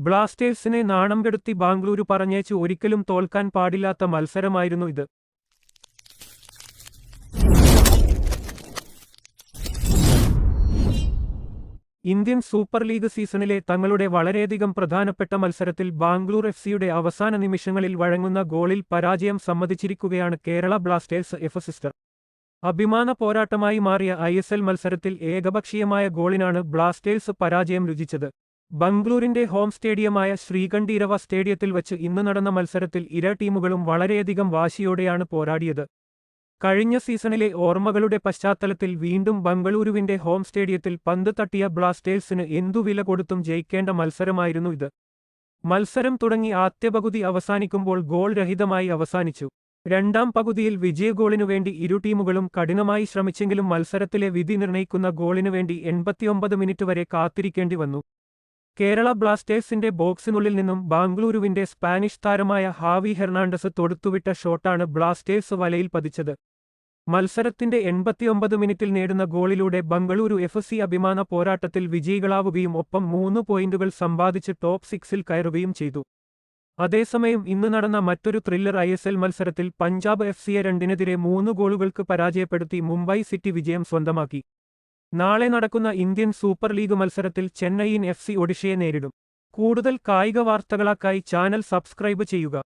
ബ്ലാസ്റ്റേഴ്സിനെ നാണം കെടുത്തി ബാംഗ്ലൂരു പറഞ്ഞേച്ച് ഒരിക്കലും തോൽക്കാൻ പാടില്ലാത്ത മത്സരമായിരുന്നു ഇത്. ഇന്ത്യൻ സൂപ്പർ ലീഗ് സീസണിലെ തങ്ങളുടെ വളരെയധികം പ്രധാനപ്പെട്ട മത്സരത്തിൽ ബാംഗ്ലൂർ എഫ് സിയുടെ അവസാന നിമിഷങ്ങളിൽ വഴങ്ങുന്ന ഗോളിൽ പരാജയം സമ്മതിച്ചിരിക്കുകയാണ് കേരള ബ്ലാസ്റ്റേഴ്സ് എഫ് സിസ്റ്റർ. അഭിമാന പോരാട്ടമായി മാറിയ ഐ മത്സരത്തിൽ ഏകപക്ഷീയമായ ഗോളിനാണ് ബ്ലാസ്റ്റേഴ്സ് പരാജയം രുചിച്ചത്. ബംഗ്ലൂരിന്റെ ഹോം സ്റ്റേഡിയമായ ശ്രീകണ്ഠീരവ സ്റ്റേഡിയത്തിൽ വച്ച് ഇന്ന് നടന്ന മത്സരത്തിൽ ഇരു ടീമുകളും വളരെയധികം വാശിയോടെയാണ് പോരാടിയത്. കഴിഞ്ഞ സീസണിലെ ഓർമ്മകളുടെ പശ്ചാത്തലത്തിൽ വീണ്ടും ബംഗളൂരുവിന്റെ ഹോം സ്റ്റേഡിയത്തിൽ പന്ത് തട്ടിയ ബ്ലാസ്റ്റേഴ്സിന് എന്തു വില കൊടുത്തും ജയിക്കേണ്ട മത്സരമായിരുന്നു ഇത്. മത്സരം തുടങ്ങി ആദ്യ പകുതി അവസാനിക്കുമ്പോൾ ഗോൾ രഹിതമായി അവസാനിച്ചു. രണ്ടാം പകുതിയിൽ വിജയഗോളിനു വേണ്ടി ഇരു ടീമുകളും കഠിനമായി ശ്രമിച്ചെങ്കിലും മത്സരത്തിലെ വിധി നിർണയിക്കുന്ന ഗോളിനു വേണ്ടി എൺപത്തിയൊമ്പത് മിനിറ്റ് വരെ കാത്തിരിക്കേണ്ടി വന്നു. കേരള ബ്ലാസ്റ്റേഴ്സിന്റെ ബോക്സിനുള്ളിൽ നിന്നും ബാംഗ്ലൂരുവിന്റെ സ്പാനിഷ് താരമായ ഹാവി ഹെർണാണ്ടസ് തൊടുത്തുവിട്ട ഷോട്ടാണ് ബ്ലാസ്റ്റേഴ്സ് വലയിൽ പതിച്ചത്. മത്സരത്തിന്റെ എൺപത്തിയൊമ്പത് മിനിറ്റിൽ നേടുന്ന ഗോളിലൂടെ ബംഗളൂരു എഫ് സി അഭിമാന പോരാട്ടത്തിൽ വിജയികളാവുകയും ഒപ്പം മൂന്ന് പോയിന്റുകൾ സമ്പാദിച്ച് ടോപ്പ് സിക്സിൽ കയറുകയും ചെയ്തു. അതേസമയം ഇന്ന് നടന്ന മറ്റൊരു ത്രില്ലർ ഐ എസ് എൽ മത്സരത്തിൽ പഞ്ചാബ് എഫ് സിയെ രണ്ടിനെതിരെ മൂന്ന് ഗോളുകൾക്ക് പരാജയപ്പെടുത്തി മുംബൈ സിറ്റി വിജയം സ്വന്തമാക്കി. നാളെ നടക്കുന്ന ഇന്ത്യൻ സൂപ്പർ ലീഗ് മത്സരത്തിൽ ചെന്നൈയിൻ എഫ് സി ഒഡിഷയെ നേരിടും. കൂടുതൽ കായിക വാർത്തകളാക്കായി ചാനൽ സബ്സ്ക്രൈബ് ചെയ്യുക.